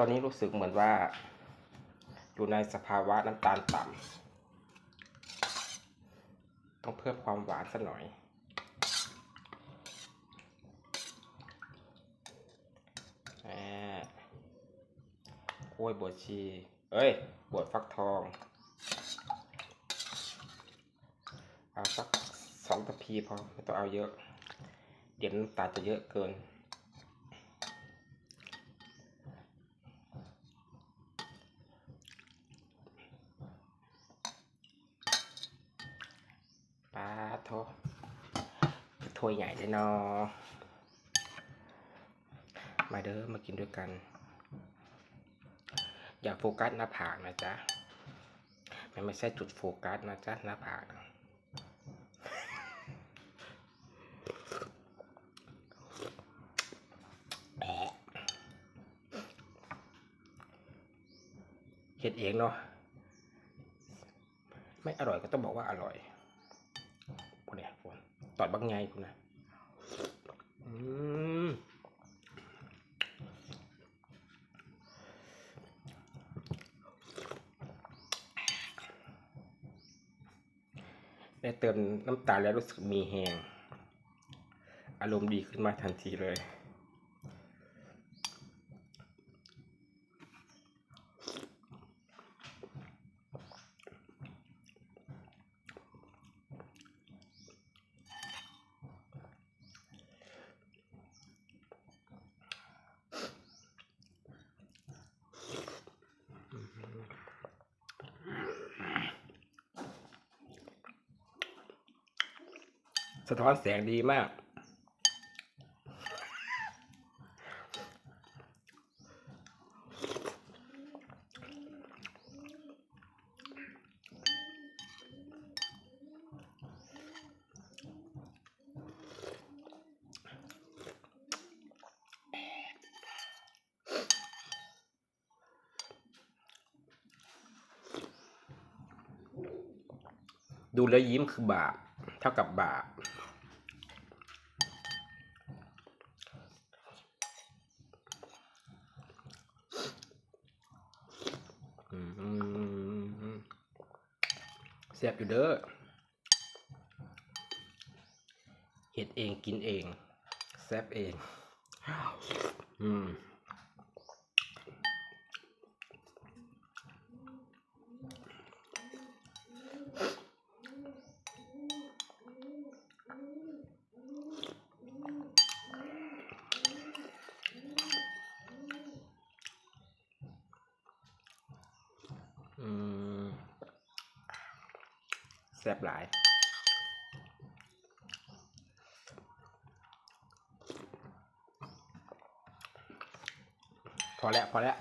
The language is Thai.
อนนี้รู้สึกเหมือนว่า อยู่ในสภาวะน้ำตาลต่ำต้องเพิ่มความหวานสักหน่อยอ่ากล้วยบวชชี เอ้ย บวชฟักทองเอาสักสองตะพีพอไม่ต้องเอาเยอะ เดี๋ยวน้ำตาลจะเยอะเกิน ปลาโทถ้วยใหญ่เลยเนาะมาเด้อมากินด้วยกัน อย่าโฟกัสหน้าผากนะจ๊ะ มันไม่ใช่จุดโฟกัสนะจ๊ะหน้าผากเฮ็ดเองเนาะ ไม่อร่อยก็ต้องบอกว่าอร่อย คุณเนี่ยคุณตอดบางไงคุณนะอืมได้เติมน้ำตาลแล้วรู้สึกมีแหงอารมณ์ดีขึ้นมาทันทีเลย สะท้อนแสงดีมาก ดูแล้วยิ้มคือบาปเท่ากับบาป แซ่บอยู่เด้อเห็ดเองกินเอง แซ่บเอง อืม แซ่บหลายพอแล้วพอแล้ว